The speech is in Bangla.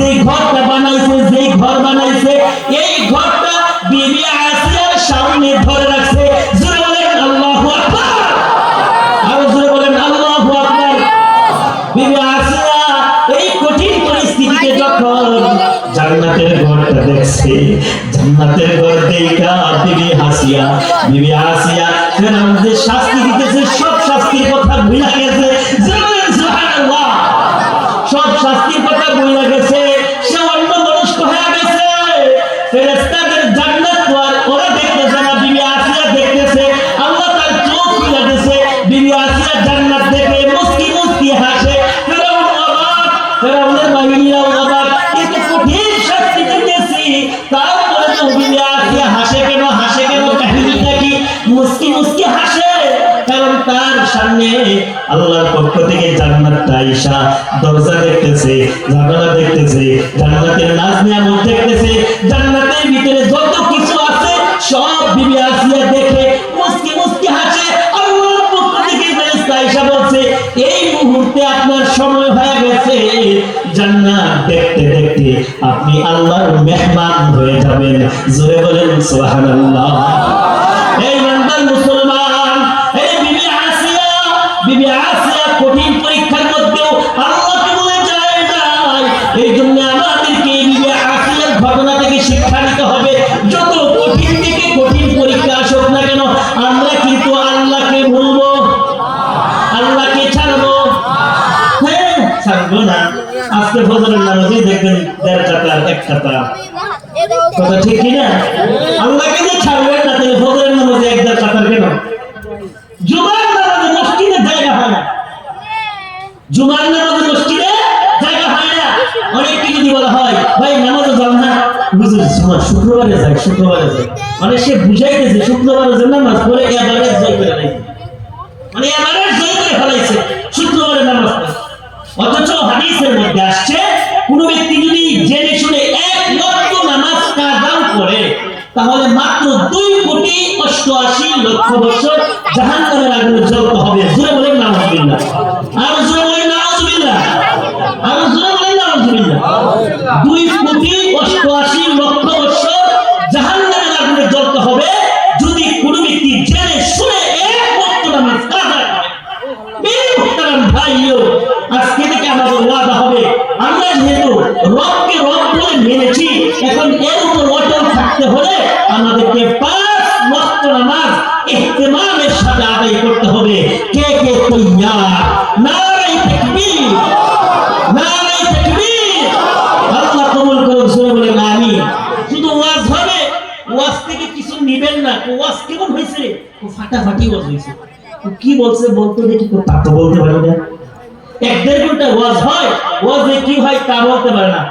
যেই ঘরটা বানাইছে, যেই ঘর বানাইছে, এই ঘরটা বিবি আসিয়ার সামনে ধরে রাখছে। দেখছে, জান্নাতের ঘর দেখা বিবি হাসিয়া বিবি হাসিয়া ফেরাউন যে শাস্তি দিতেছে সব আল্লাহর পক্ষ থেকে জান্নাতটা দরজা দেখতেছে, জানালা দেখতেছে, জান্নাতের দেখতেছে, জান্নাতের ভিতরে যত কিছু আছে, সব বিবি আসিয়া দেখে, মুস্কি মুস্কি হাসে, আল্লাহর পক্ষ থেকে ফেরেশতা বলছে, এই মুহূর্তে আপনার সময় হয়ে গেছে। জান্নাত দেখতে দেখতে আপনি আল্লাহর মেহমান হয়ে যাবেন। জোরে বলেন, সুবহানাল্লাহ। কেন হ্যাঁ ছাড়বো দেখবেন দেড় কাতার এক কাতার কথা ঠিক কি না আল্লাহকে যে ছাড়বেন না তাহলে ফজরের নামাজে এক দেড় কাতার কেন জুমার নামাজে মসজিদে জায়গা হয় না জুমার মসজিদে জায়গা হয় না। অনেককে যদি বলা হয়, ভাই না। হুজুর শুক্রবারে যায় শুক্রবারে যায় মানে সে শুক্রবারে যে নামাজ এবারে করে নাই মানে এবারে করে ফেলাইছে শুক্রবারে নামাজ অথচ হাদিসের মধ্যে আসছে, কোনো ব্যক্তি যদি জেনে শুনে এক লক্ষ নামাজ করে, তাহলে মাত্র দুই কোটি অষ্টআশি লক্ষ বছর জাহান রবকে রব বলে এখন এর উপর অটল থাকতে হলে আমাদেরকে পাঁচ ওয়াক্ত নামাজ ইহতিমামের সাথে আদায় করতে হবে। কে কে তৈয়ার? নারাই তাকবীর। নারাই তাকবীর। আল্লাহ কবুল করুন সুরে বলেন, আমিন। শুধু ওয়াজ হবে? ওয়াজ থেকে কিছু নিবেন না। ওয়াজ কেমন হয়েছে ও ফাটাফাটি ওয়াজ হয়েছে। কি বলছে বলতে দেখি, তা তো বলতে পারে না। এক দেড় ঘণ্টা ওয়াজ হয় ওয়াজে কি হয় তা বলতে পারে না।